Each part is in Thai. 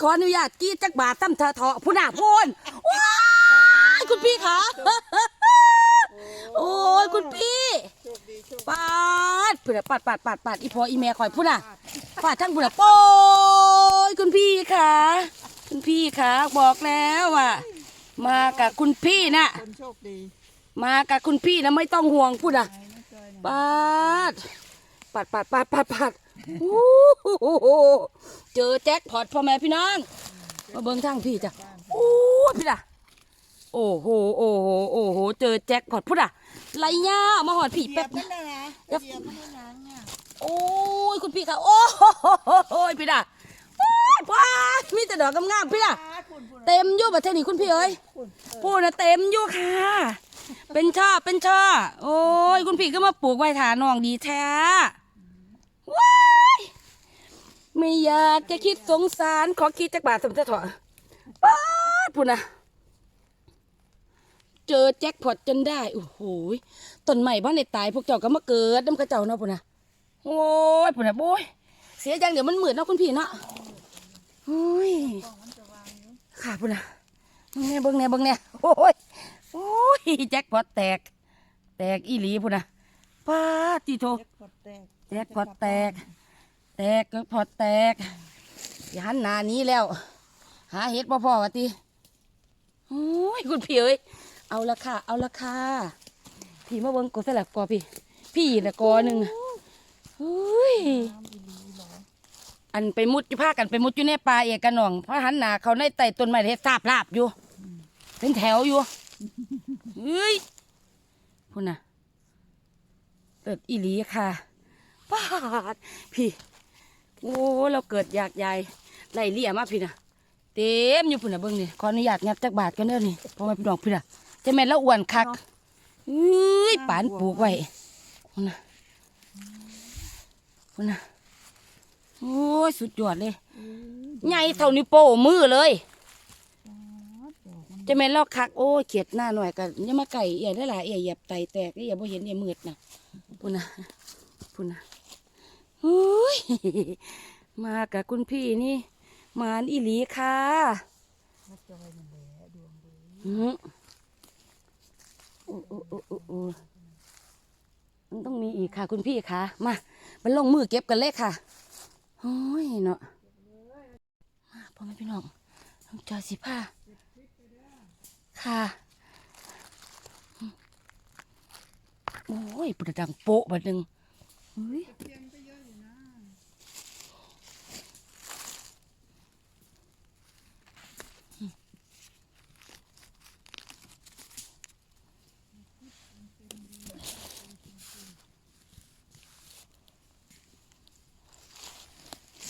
ขออนุญาตกี้จักบาทซ้ำเธอเถาะผู้หน้าพูนว้ายคุณพี่คะโอ้ยคุณพี่โชคดีโชคปาดเผื่อปัดปัดปัดปัดอีพออีแม่คอยพูดน่ะปาดทั้งบุญน่ะโป้ยคุณพี่คะคุณพี่คะบอกแล้วอะ มากับคุณพี่น่ะคนโชคดี มากับคุณพี่นะไม่ต้องห่วงพูดอะไปนะจอยนะปาด ปัดปัดปัดปัดปัดอู้หูเจอแจ็คพอตพ่อแม่พี่น้องมาเบิ่งทางพี่จ้ะอู้พี่น่ะโอ้โหโอ้โหโอ้โหเจอแจ็คพอตพูดอะไรย่ามาหอดผีเหยีแป๊ยบบนั่นนะนะอย่าเหยียบมันในหนังเนี่ยโอ้ยคุณพี่ค่ะโอ้โหพี่น่ะโอ้ยว้ามีแต่ดอกงามๆพี่น่ะอ่าคุณคุณเต็มอยู่บัดเทศนี้คุณพี่เอ้ยคุณเออพูดนะเต็มอยู่ค่ะ เป็นช่อเป็นช่อโอ้ยคุณพี่ก็มาปลูกไว้ฐานน้องดีแท้ ว้ายไม่อยากจะคิดสงสาร ขอคิดจักบาทสมเถอะป้าพูดนะเจอแจ็คพอตจนได้โอ้โหต้นใหม่บ้านในตายพวกเจ้าก็มาเกิดน้ำกระเจ้าเนาะพูดนะโอ้ยพูดนะโอ้ยเสียจังเดี๋ยวมันหมืดเนาะคุณพี่เนาะโอ้ยค่ะพูดนะเบิ่งแน่เบิ่งแน่เบิ่งแน่โอ้ยโอ้ยแจ็คพอตแตก แตกอีหลีพูดนะป้าตีโทแจ็คพอตแตก แจ็คพอแตก แตกก็พอแตกอย่าหันหน้าหนี้แล้ว หาเห็ดบ่พอวะติโอ้ยคุณพี่เอ้ยเอาละค่ะ เอาละค่ะพี่มาเบิ่งกดสลับกอพี่ พี่ละกอหนึ่งเฮ้ยอันไปมุดอยู่ผ้ากันไปมุดอยู่ในป่าเอกกันหน่องเพราะหันหน้าเขาในไต่ต้นไม้เฮ็ดสาบลาบอยู่เป็นแถวอยู่เฮ้ยพูดนะเกิดอีหลีค่ะ ปาดพี่ โอ้เราเกิดอยากยายไล่เลี่ยมาพี่นะเต็มอยู่พุ่นนะเบิ่งนี่ขออนุญาตงัดจักบาทกันเด้อนี่เพราะว่าพี่น้องพี่นะจะแม่นแล้วอ้วนคักเอ้ยปานปลูกไว้พุ่นนะพุ่นนะโอ้ยสุดยอดเลยใหญ่เท่านิ้วโป้มือเลยจะแม่นแล้วคักโอ้ยเขียดหน้าหน่อยกันอย่ามาไก่เอี่ยได้หลายเอี่ยเหยียบไตแตกอย่าบ่เห็นเอี่ยมืดนะพุ่นนะพุ่นนะหุ้ย มากับคุณพี่นี่ มานอีหลีค่ะมาจอยมันแหละดวงดีหือโอ้โอ้โอ้โอ้โอ้มันต้องมีอีกค่ะ คุณพี่ค่ะ มามันลงมือเก็บกันเลยค่ะโอ้ยเนาะมาพ่อแม่พี่น้องน้องจอสิผ้าค่ะโอ้ยปุดดังโป๊ะบัดหนึ่งเฮ้ย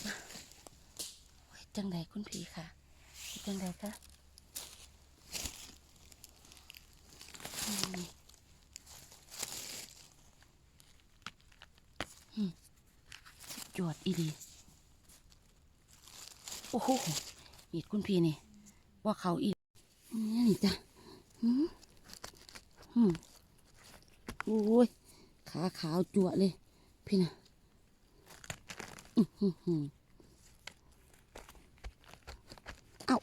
นะ จังใดคุณพี่ค่ะจังใดคะอืมอืม จวดอีดี โอ้โหมีดคุณพี่นี่ ว่าเขาอีนี่นี่จ้ะอืมอืมโอ้ย ขาขาวจั่วเลย พี่นะอือหือหือเอ้า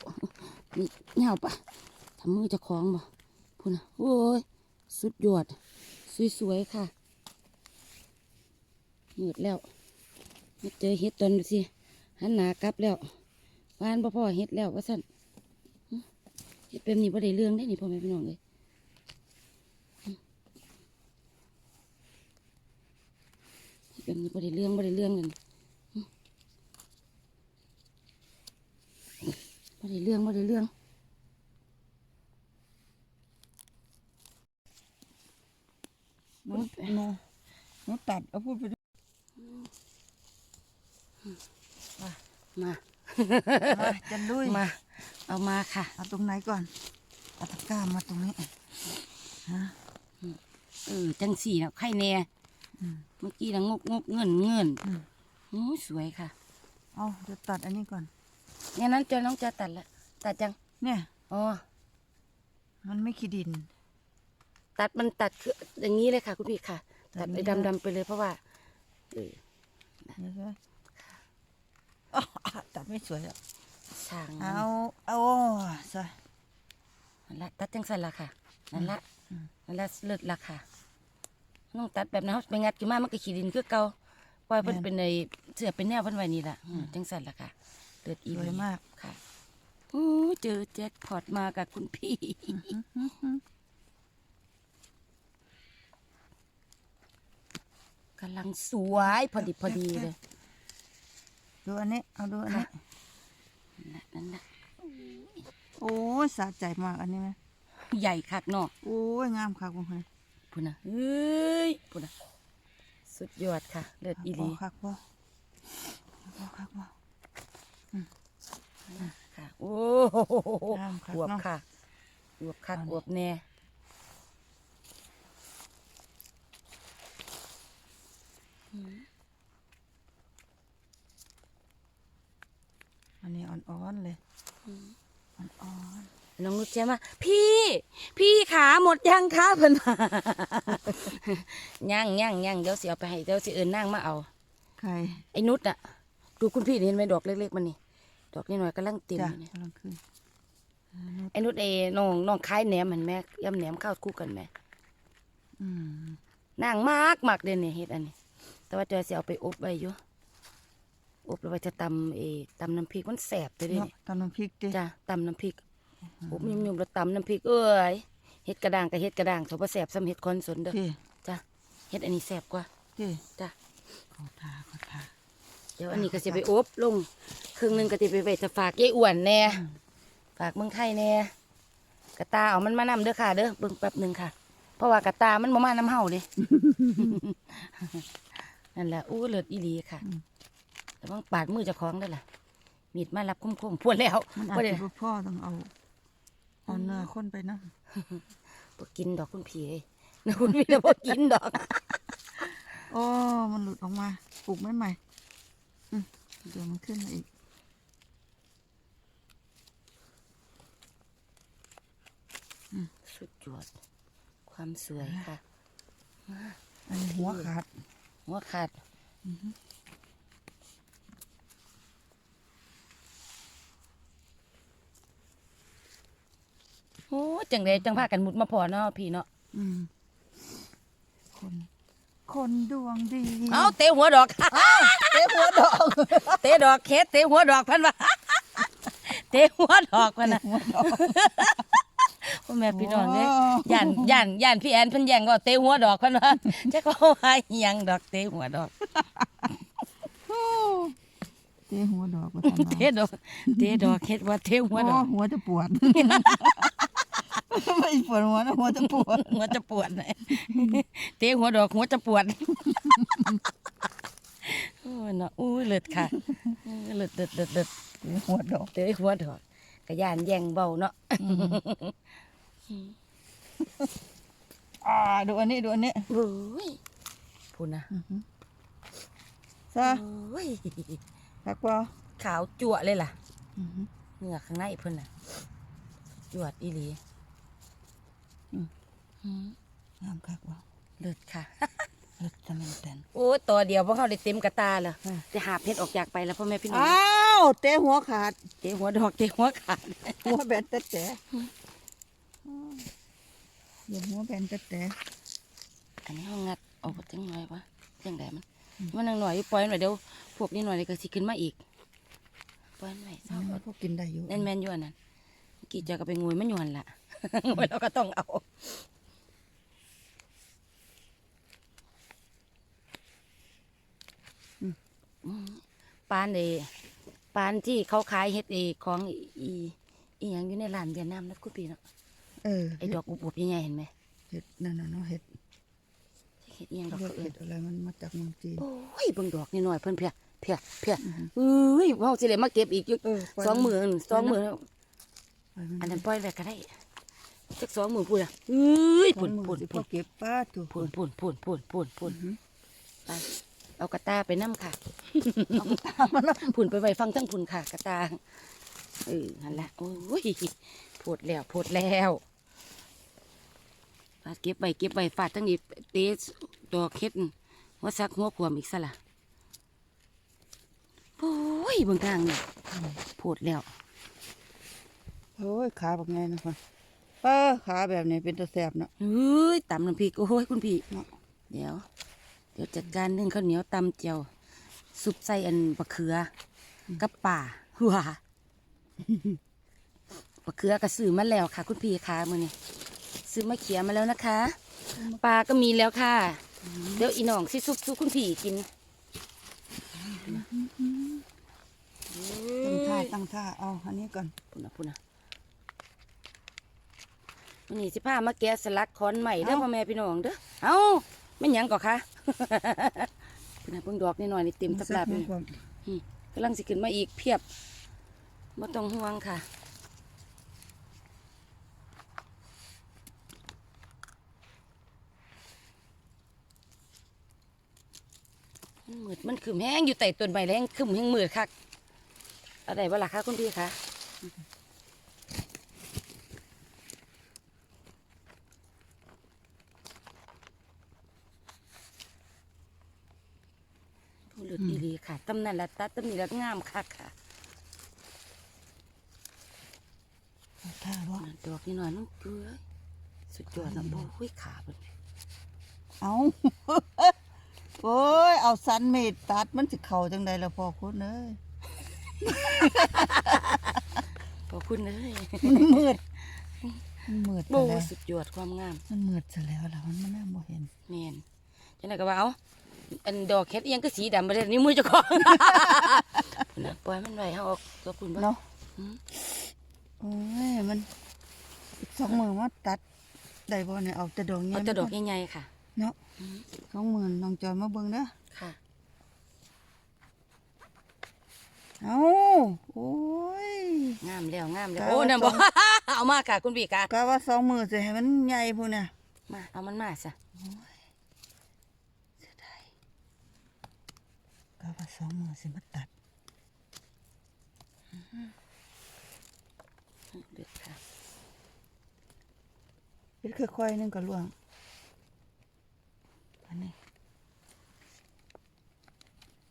นี่เหงาปะทำมือจะคล้องบ่พูดนะโอ้ย สุดยอด สวยๆ ค่ะหมืดแล้ว มาเจอเห็ดตอนดูสิหันหนากลับแล้ววานพ่อพ่อเห็ดแล้วว่าสั่นเห็ดเป็นนี่บ่ได้เรื่องได้นี่พ่อแม่พี่น้องเลยเห็ดเป็นนี่บ่ได้เรื่องบ่ได้เรื่องกันไม่ได้เรื่องไม่ได้เรื่องหนูหนูหนูตัดเอาพูดไป มา มาจันลุยมา เอามาค่ะ เอาตรงไหนก่อนเอาตะกร้ามาตรงนี้ฮะเออจังสี่นะไข่แน่อืมเมื่อกี้นะงกงกเงินเงินอืมโอ้ยสวยค่ะ เอาเดี๋ยวตัดอันนี้ก่อนงั้นนั้นเจะน้องจะตัดละตัดจัง เนี่ยอ๋อมันไม่ขี้ดิน ตัดมันตัดคืออย่างนี้เลยค่ะ คุณพี่ค่ะ ตัดแบบไปนี้ดำนะดำๆไปเลยเพราะว่าเออ ตัดไม่สวยอะสร้างเอาเอาซะนั่นละตัดจังสั่นละค่ะนั่นละนั่นละเลิศละค่ะน้องตัดแบบนั้นไปงัดกี่มามันก็ขี้ดินคือเก่าปล่อยเพิ่นเป็นในเสือเป็นแนวเพิ่นไว้นี่ล่ะอืมจังสั่นละค่ะเลิศอีสหวยลีมากค่ะโอ้เจอแจ็คพอตมากับคุณพี่กำลังสวยพอดีพอดีเลย ดูอันนี้ เอาดูอันนี้ค่ะนั่นน่ะโอ้ยสะใจมากอันนี้ไหมใหญ่คักเนาะโอ้ยงามคักบุ้งเลยพุ่นนะเฮ้ยพุ่นนะสุดยอดค่ะ เลิศอีหลีคักบ่คักบ่คักบ่ค่ะโอ้โหงามคักอวบเนาะค่ะอวบคักเอานี่อวบแน่อั นนี้อ่อนๆเลยอ่อนน้องนุชเชื่อมาพี่ พี่ขาหมดยังคะเพิ่นมาย่างย่างย่างเดี๋ยวสิเอาไปให้เดี๋ยวสิเอินนั่งมาเอาๆไข่ไอ้นุชอะดูคุณพี่เห็นไหมดอกเล็กๆมันนี่ดอกนี่หน่อยกำลังเต็มจ้ะอยู่นี่กำลังขึ้นไอ้นุชเอน้องน้องคล้ายแหนมเห็นไหมยำแหนมข้าวคู่กันไหมอืมนางมากมากเด่นเนี่ยเฮ็ดอันนี้ แต่ว่าจอยสิเอาไปอบไว้อยู่ อบแล้วไว้จะตำเอตำน้ำพริกมันแสบเลยเด้เนาะนี่ตำน้ำพริกดิจ้ะตำน้ำพริกอบยุ่มๆแล้วตำน้ำพริกเอ้ยเฮ็ดกระด้างกับเฮ็ดกระด้างเขาบ่แสบซ้ำเฮ็ดคอนสนเด้อพี่จ้ะเฮ็ดอันนี้แสบกว่าพี่จ้ะขอทาขอทาเดี๋ยวอันนี้ก็สิไปอบลงครึ่งหนึงก็สิไปไว้จะฝากยายอ้วนแน่ฝากเมืองไทยแน่กระตาเอามันมานำเด้อค่ะเด้อเบิ่งแป๊บหนึงค่ะ เพราะว่ากระตามันบ่มาน้ำเฮาเด้ นั่นแหละอู้เลิศอีหลีค่ะ แต่ว่าปาดมือเจะคล้าของได้อล่ะ มีดมารับคมๆพวนแล้วมันอาบ่จได้จะบ่พ่อต้องเอาเอาเนื้อคนไปนะบ่กินดอกคุณพี่เอ้ยนะคุณพี่แล้วบ่กินดอก โอ้มันหลุดออกมาปลูกไม่ใหม่อืมเดี๋ยวมันขึ้นมาอีกสุดยอด ความสวยค่ะ อันนี้หัวขาดหัวขาด โอ้จังไดจังพากันมุดมาพอเนาะพี่เนาะอืมคน คนดวงดีเอาเตะหัวดอกเตะหัวดอก เตะดอกเคสเตะหัวดอกพันว่าเตะหัวดอกพันน่ะหัวดอกพ่อแม่พี่น้องเนี่ยโอ้ย่านย่านย่านพี่แอนเพิ่นแย่งว่าเตะหัวดอกพันว่าจักว่าว่าอิหยังดอกเตะหัวดอกเตะหัวดอกว่าเตะดอกเตะดอกเฮ็ดว่าเตะหัวดอกโหัวจะปวด ไม่ปวดหัวนะหัวจะปวดหัวจะปวดเลยเตะหัวดอกหัวจะปวดโอ้ยเนาะอู้เลิศค่ะอู้เลิศเลิศเลิศเลิศเตะหัวดอกเตะหัวดอกกะย่านแย่งเบาเนาะอ่าดูอันนี้ดูอันนี้โอ้ยพูดนะซะโอ้ยพักว่าขาวจั่วเลยล่ะเหงือกข้างในเพิ่นน่ะจวดอีหลีอืม งามคักว่าเลิศค่ะเลิศตะแมนแตนโอ้ยตัวเดียวพวกเขาได้เต็มกระตาเลยจะหาเพชรออกจากไปแล้วพ่อแม่พี่น้องอ้าวเตะหัวขาดเตะหัวดอกเตะหัวขาดหัวแบนแต่แต่เดี๋ยวหัวแบนแต่แต่อันนี้เขางัดเอาไปจังหน่อยวะจังไดมันมันนังหน่อยปล่อยมันไว้เดี๋ยวพวกนี้หน่อยเดี๋ยวก็สิขึ้นมาอีกปล่อยมันไว้เศร้ามันพวกกินได้อยู่แน่นแมนอยู่อันนั้นเมื่อ กี้เจะก็ไปงวยมันอยู่หันละงวยเราก็ต้องเอาอืมปานเอปานที่เขาขายเฮ็ดเอของอีอีอีหยังอยู่ในร้านเวียดนามนะคุณพี่เนาะเออไอ้ดอกอุบๆใหญ่ๆเห็นไหมเห็ดนั่นน่ะเนาะเห็ดเฮ็ดอีหยังดอกเรียกเขาเอิ้เห็นดอะไรมันมาจากเมืองจีนโอ้ยเบิ่งดอกนี่หน่อยเพิ่นเพียเพียเพียเอ้ยเฮาสิได้มาเก็บอีกอยู่เออปล่อยสองมือสองมือปล่อยมัน อันนั้นปล่อยไว้ก็ได้จักสองมือพูดอะเอ้ยสอพุ่งนมือพุ่นสิพพุ่อนเก็บป้าถูกพุ่นพุ่นพุ่นพุ่นพุ่นพุ่นไปเอากระตาไปน้ำค่ะเอามาตามมาแล้วพุ่นไปไว้ฟังทั้งพุ่นค่ะ กระตาเออนั่นแหละโอ้ยพูดแล้วพูดแล้วฟาดเก็บใบเก็บใบฟาดทั้งนี้เตะดอกเฮ็ดหัวซักหัวขวมอีกซะละโอ้ยเบางทางนี่พูดแล้ว โอ้ยขาแบบไงนะคนเออขาแบบนี้เป็นตัวแสบเนาะเฮ้ยตำน้ำพริกโอ้ยคุณพี่เนาะเดี๋ยว เดี๋ยวจัดการนึ่งข้าวเหนียวตำเจียวซุปใส่อันบะเขืออกับป่าว้าบะเขือกระซื้อมาแล้วค่ะ คุณพี่ค่ะมือนี้ซื้อมาเขียมาแล้วนะคะปลาก็มีแล้วค่ะ เดี๋ยวอีน้องสิซุปซุปคุณพี่กินตั้งท่าตั้งท่าเอาอันนี้ก่อนพุ่นนะพุ่นนะวั นนี้สิพามาแกะสลักคอนใหม่เด้อเอ้าพ่อแม่พี่น้องเด้อเอ้าไม่นหยังก่อคะพุ่นนะเพิ่งดอกนิดหน่อยนี่เต็มตับลาบเลยความอืมกำลังสิขึ้นมาอีกเพียบไม่ต้องห่วงค่ะมันมืดมันขึ้นแห้งอยู่ใต้ต้นไม้แรงขึ้นแห้งมืดคักเอะไรบ้าล่ะคะคุณพี่คะผู้หลุดอีรีค่ะ ตำนั่นละตัดตำนี่ละงามคักค่ะเอาท่าบ่นั่นดอกนี่หน่อยน้องเกลือสุดยอดนะโอ้ยขาเป็นเอาโอ้ย เอาสันเมดตัดมันสิเข่าจังใดละพอคุณเอ้ยขอบคุณเลยมันมืดมันมืดโบซะแล้วสุดยอดความงาม มันมืดซะแล้วล่ะมันมันน่าบ่เห็นแมนจังไดก็ว่าเอา อันดอกเฮ็ดอิหยังก็สีดำไปเลยนิ้วมือเจ้าของนะปล่อยมันไว้เฮาเออกตัวคุณบ่เนาะอืมโอ้ยมันอีกสองมือมาตัดได้บ่เนี่ยเอาแต่ดอกเงี้เอาแต่ดอกใหญ่ๆค่ะ เนาะอืม สองหมื่นน้องจอยมาเบิ่งเด้อค่ะ เอาโอ้ย งามแล้วงามแล้วกะโอ้ว่านั่นบ่ต้องเอามาค่ะคุณพี่ค่ะ กะว่าสองมือสิให้มันใหญ่พูนน่ะมาเอามันมาซะเสียดาย กะว่าสองมือสิมาตัดเด็ดค่ะเป็นค่อยๆนึงก็ล่วงอันนี้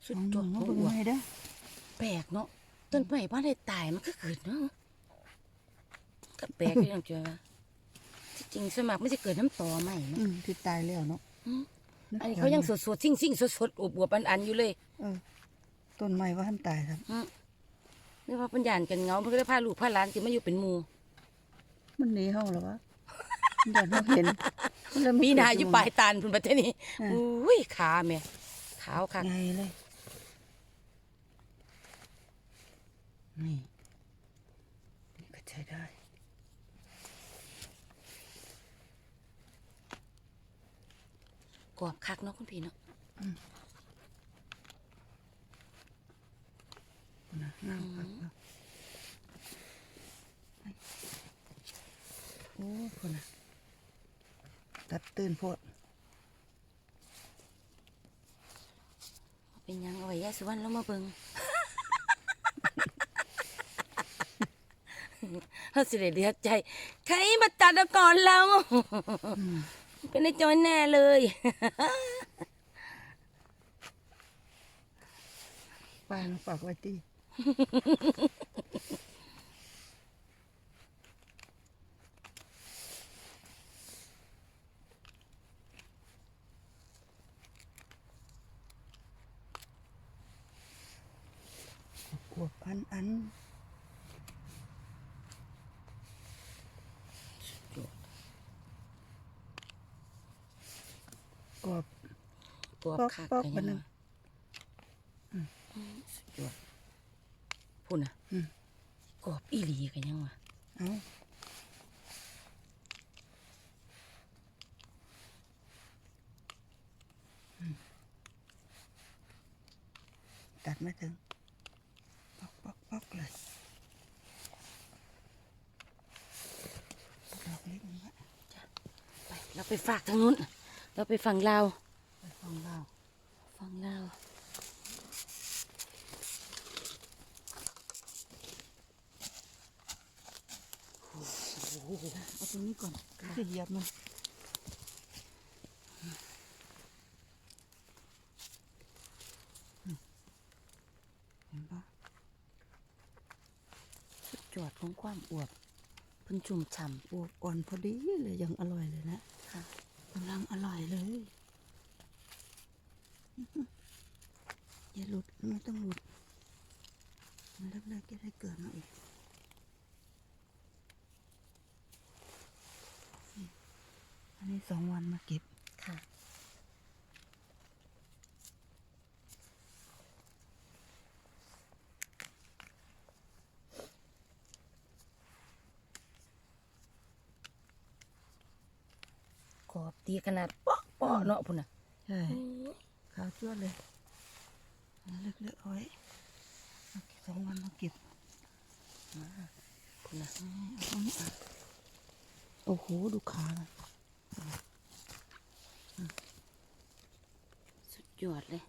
สุสดองยมืออดมาของเบิ่งอวบให้เด้อแปลกเนาะต้นไม้บ้านได้ตายมันก็เกิดเนาะก็แปลกอยู่อย่างเดียวว่าที่จริงสวนมัครไม่จะเกิดน้ำตอใหม่เนาะอืมที่ตายแล้วเนาะอืมอันนี้เขายังสดสดๆซิ่งซิ่งสดสดๆอวบอวบอันอันๆอยู่เลย เออ ต้นไม้ว่าทันตายครับนี่ว่าปัญญานกันเงาเพื่อได้พาลูกพาหลานสิมาอยู่เป็นหมู่มันหนีเฮาเหรอวะมันอยากให้เห็นมันเลยมีนาอยู่ปลายตาลพุ่นประเทศนี้อ่าอุ้ยขาแม่ขาวค่ะไงเลยนี่นี่ก็ใช้ได้กรอบคักเนาะคุณพี่เนาะ นะงามครับโอ้คนน่ะตัดตื่นโพดเป็นหยังเอาไว้ยายสุวรรณแล้วมาเบิ่งเขาสิได้เดือดใจ ใครมาตัดเอาก่อนเราเป็นไอ้จอยแน่เลยป้ามาฝากไว้ที่ กวบอันอันกวบกรอบปอกคักปอกกันบัยัดงนั้นวะสุดยอดพูดนะ อืม กรอบอีหลีกันยังวะเอาอืมตัดไม่ถึงปอกปอกปอกเลยดอกเล็กมันวะไปเราไปฝากทางนู้น เราไปฝั่งลาวไปฟังเล่าฝั่งลาว เอาตรงนี้ก่อนจะเหยียบมันอืมเห็นปะสุดยอดของความอวบเพิ่นชุ่มฉ่ปวกอ่อนพอดีเลยยังอร่อยเลยนะำค่ะกำลังอร่อยเลยอย่าหลุดไม่ต้องหลุดมันเล็กๆก็ได้เกิดมาอีกนี่อั นนี้สองวันมาเก็บค่ะกรอบตีขนาดเปาะเปาะเนาะพุ่นน่ะใช่ขาวจ้วดเลยอันเล็กๆเอาไว้เอาสองวันมาเก็บพุ่นน่ะเอาตรงนี้โอ้โห ดูขามันสุ ยอดเลย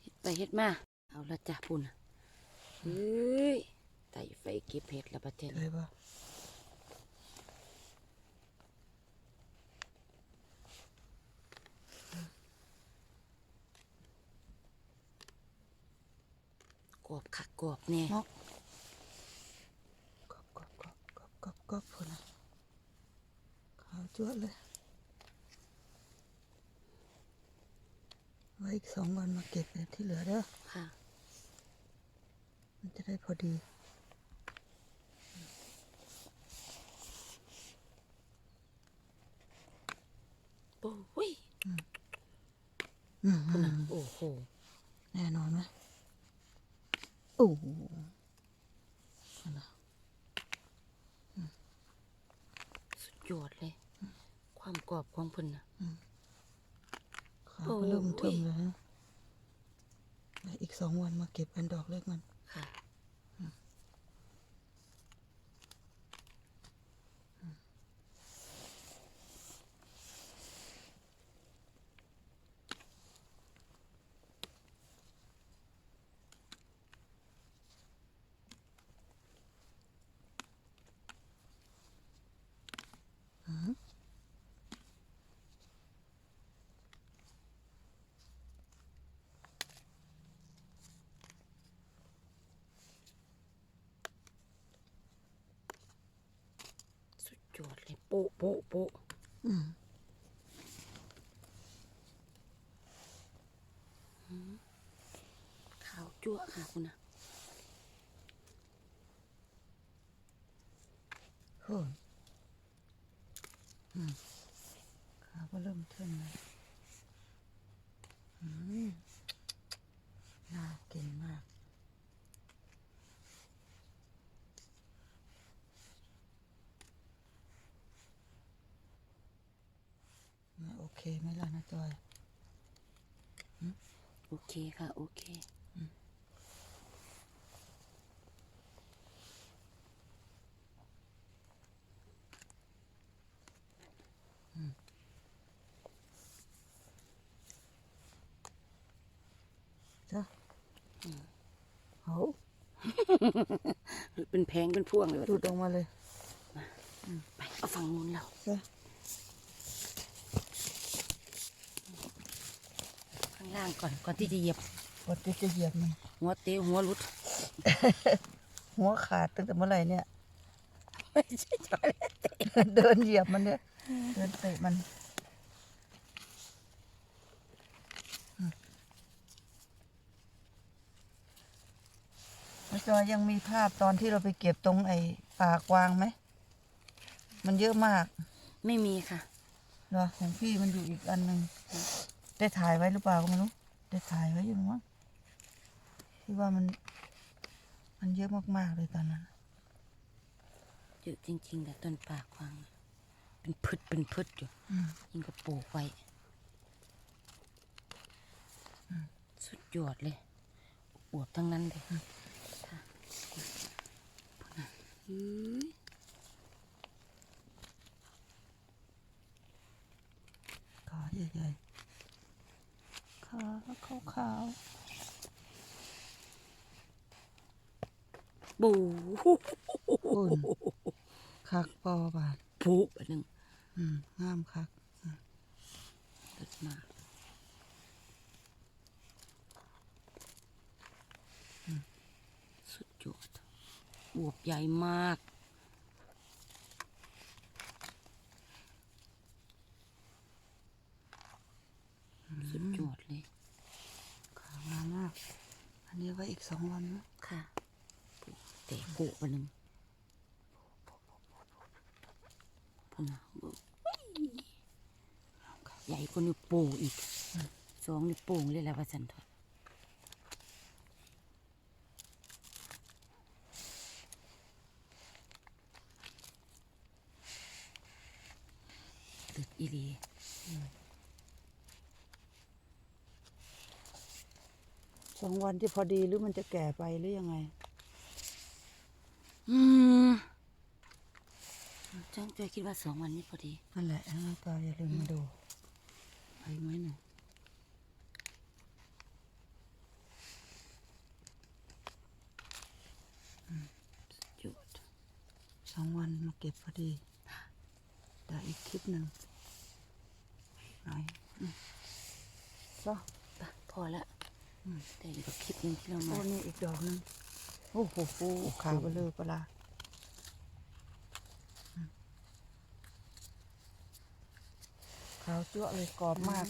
เฮ็ดไปเฮ็ดมา เอาละจ้ะพุ่นน่ะเฮ้ยไต่ไฟเก็บเห็ดแล้วประเทศเคยปะกรอบคักกรอบแน่เนาะกรอบกรอบกรอบ กรอบกรอบกรอบพุ่นนะขาวจ้วดเลย ไว้อีกสองวันมาเก็บเลยที่เหลือเด้อค่ะ มันจะได้พอดี โอ้ยอืมพุ่นน่ะโอ้โห แน่นอนไหมโอ้โหพุ่นนะ สุดยอดเลย ความกรอบของเพุ่นนะขาก็เริ่มเทิมแล้ว อีกสองวันมาเก็บกันดอกเล็กมัน ค่ะ สุดยอดเลยโป๊ะโป๊ะโป๊ะอืมขาวจั่วค่ะคุณน่ะโอ้ยอืมขาวก็เริ่มเทิมแล้วอืมน่ากินมาก โอเค ไหมล่ะนะจอยโอเคค่ะ โอเคจ้ะเอาเป็นแพงเป็นพวงเลยดูดออกมาเลย ไป เอาฝั่งนู้นแล้วจ้ะ ข้าง ล่างก่อนก่อนที่จะเหยียบกดจะเหยียบมันหัวเตะหัวหลุด หัวขาดตั้งแต่เมื่อไหร่เนี่ยไม่ใช่จอยเดินเหยียบมันเนี่ยเดินเตะมันอืมแล้วจอยยังมีภาพตอนที่เราไปเก็บตรงไอ้ปากวางไหม มันเยอะมาก ไม่มีค่ะ เหรอของพี่มันอยู่อีกอันหนึ่ง ได้ถ่ายไว้หรือเปล่าก็ไม่รู้ ได้ถ่ายไว้อยู่มั้งที่ว่ามัน มันเยอะมากๆเลยตอนนั้นเยอะจริงๆแต่ต้นปากวาง เป็นพืชเป็นพืชอยู่อืมยิ่งก็ปลูกไว้สุดยอดเลย อวบทั้งนั้นเลยค่ะอื้อขาใหญ่ๆ ขาขาวขาวบูปุ่คักปอบาทผูอัหนึ่งอืงามคักตัดมาสุดยอดบวบใหญ่มาก ป้งเลยแหละว่าสันทอะตึกอีหลีสองวันที่พอดีหรือมันจะแก่ไปหรือยังไง อืมจ้างใจคิดว่าสองวันนี้พอดี นั่นแหละนะก็อย่าลืมมาดูไปไหมหนูจุ สองวันมาเก็บพอดีแต่อีกคลิปหนึ่งหน่อยอืมก็ปะพอละแต่อีกคลิปหนึงที่เราโอ้มานี่อีกดอกหนึงโอ้โหโหขาวไปเลยปะลาอืมขาวจั่วะเลยกรอบมาก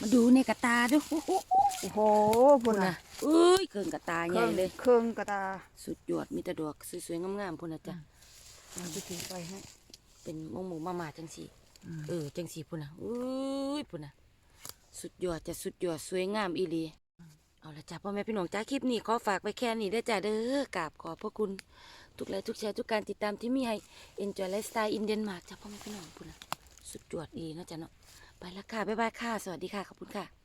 มาดูในกระตาด้วย โอ้โหโอ้โหพุ่นนะนะเอ้ยเกินกระตาเคใหญ่รื่องเลย เครื่องกระตา สุดยอดมีแต่ดอกสวยๆงามๆพุ่นนะจ๊ะ เอาไปถือไปให้เป็นหมงหมูมามาจังสีอืมเออจังสีพุ่นนะอุ้ยพุ่นนะสุดยอดจะสุดยอดสวยงามอีหลีเอาละจ้ะพ่อแม่พี่น้องจ้าคลิปนี้ขอฝากไปแค่นี้ได้อจ้ะเด้อกราบขอบพระคุณทุกไลค์ทุกแชร์ทุกการติดตามที่มีให้ Enjoy Lifestyle in Denmark จ้ะพ่อแม่พี่น้องพุ่นนะสุดยอดอีนะจ๊ะเนาะไปละค่ะบ๊ายบายค่ะสวัสดีค่ะขอบคุณค่ะ